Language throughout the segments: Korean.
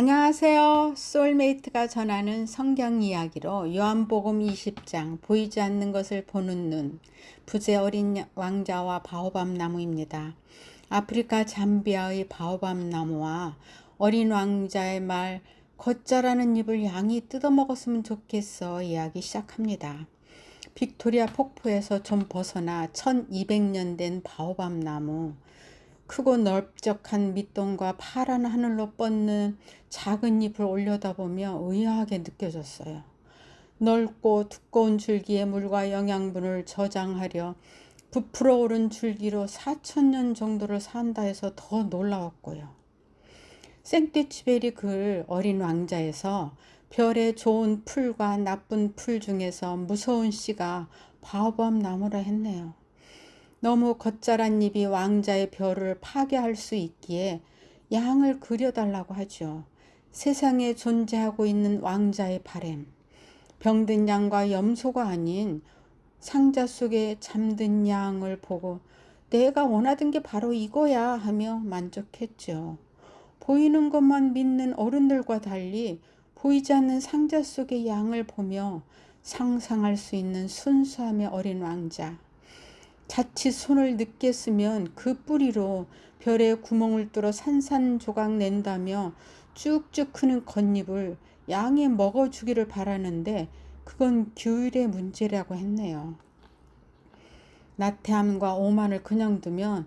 안녕하세요. 소울메이트가 전하는 성경 이야기로 요한복음 20장 보이지 않는 것을 보는 눈 부재 어린 왕자와 바오밤 나무입니다. 아프리카 잠비아의 바오밤 나무와 어린 왕자의 말 겉자라는 잎을 양이 뜯어먹었으면 좋겠어 이야기 시작합니다. 빅토리아 폭포에서 좀 벗어나 1200년 된 바오밤 나무 크고 넓적한 밑동과 파란 하늘로 뻗는 작은 잎을 올려다보며 의아하게 느껴졌어요. 넓고 두꺼운 줄기에 물과 영양분을 저장하려 부풀어 오른 줄기로 4천년 정도를 산다 해서 더 놀라웠고요. 생티치베리 글 어린 왕자에서 별의 좋은 풀과 나쁜 풀 중에서 무서운 씨가 바오밤 나무라 했네요. 너무 겉자란 잎이 왕자의 별을 파괴할 수 있기에 양을 그려달라고 하죠. 세상에 존재하고 있는 왕자의 바램. 병든 양과 염소가 아닌 상자 속에 잠든 양을 보고 내가 원하던 게 바로 이거야 하며 만족했죠. 보이는 것만 믿는 어른들과 달리 보이지 않는 상자 속의 양을 보며 상상할 수 있는 순수함의 어린 왕자. 자칫 손을 늦게 쓰면 그 뿌리로 별에 구멍을 뚫어 산산조각 낸다며 쭉쭉 크는 겉잎을 양에 먹어주기를 바라는데 그건 규율의 문제라고 했네요. 나태함과 오만을 그냥 두면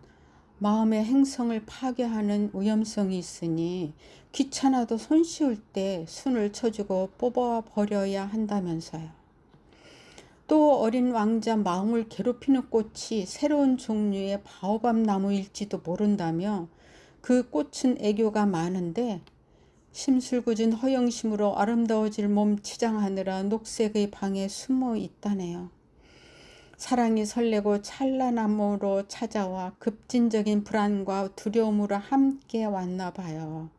마음의 행성을 파괴하는 위험성이 있으니 귀찮아도 손쉬울 때 순을 쳐주고 뽑아 버려야 한다면서요. 또 어린 왕자 마음을 괴롭히는 꽃이 새로운 종류의 바오밤 나무일지도 모른다며 그 꽃은 애교가 많은데 심술궂은 허영심으로 아름다워질 몸 치장하느라 녹색의 방에 숨어 있다네요. 사랑이 설레고 찬란함으로 찾아와 급진적인 불안과 두려움으로 함께 왔나 봐요.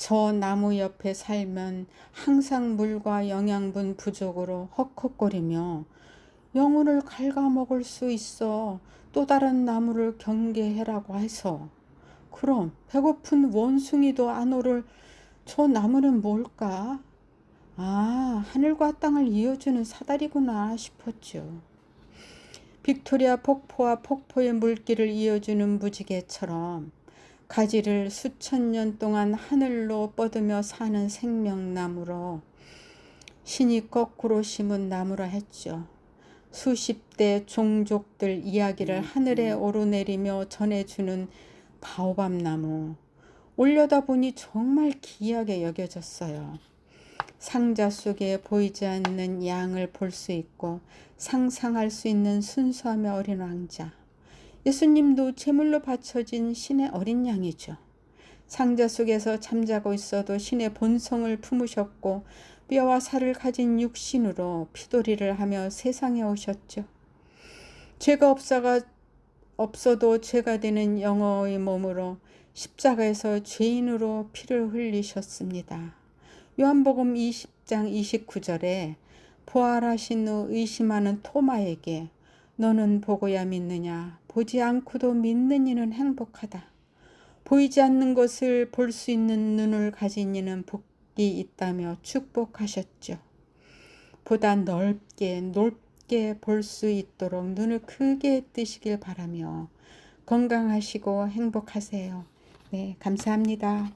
저 나무 옆에 살면 항상 물과 영양분 부족으로 헉헉거리며 영혼을 갉아먹을 수 있어 또 다른 나무를 경계해라고 해서 그럼 배고픈 원숭이도 안 오를 저 나무는 뭘까? 아, 하늘과 땅을 이어주는 사다리구나 싶었죠. 빅토리아 폭포와 폭포의 물길을 이어주는 무지개처럼 가지를 수천 년 동안 하늘로 뻗으며 사는 생명나무로 신이 거꾸로 심은 나무라 했죠. 수십 대 종족들 이야기를 하늘에 오르내리며 전해주는 바오밤 나무. 올려다 보니 정말 기이하게 여겨졌어요. 상자 속에 보이지 않는 양을 볼 수 있고 상상할 수 있는 순수함의 어린 왕자. 예수님도 제물로 바쳐진 신의 어린 양이죠. 상자 속에서 잠자고 있어도 신의 본성을 품으셨고 뼈와 살을 가진 육신으로 피도리를 하며 세상에 오셨죠. 죄가 없어가 없어도 죄가 되는 영어의 몸으로 십자가에서 죄인으로 피를 흘리셨습니다. 요한복음 20장 29절에 부활하신 후 의심하는 토마에게 너는 보고야 믿느냐 보지 않고도 믿는 이는 행복하다. 보이지 않는 것을 볼 수 있는 눈을 가진 이는 복이 있다며 축복하셨죠. 보다 넓게 높게 볼 수 있도록 눈을 크게 뜨시길 바라며 건강하시고 행복하세요. 네, 감사합니다.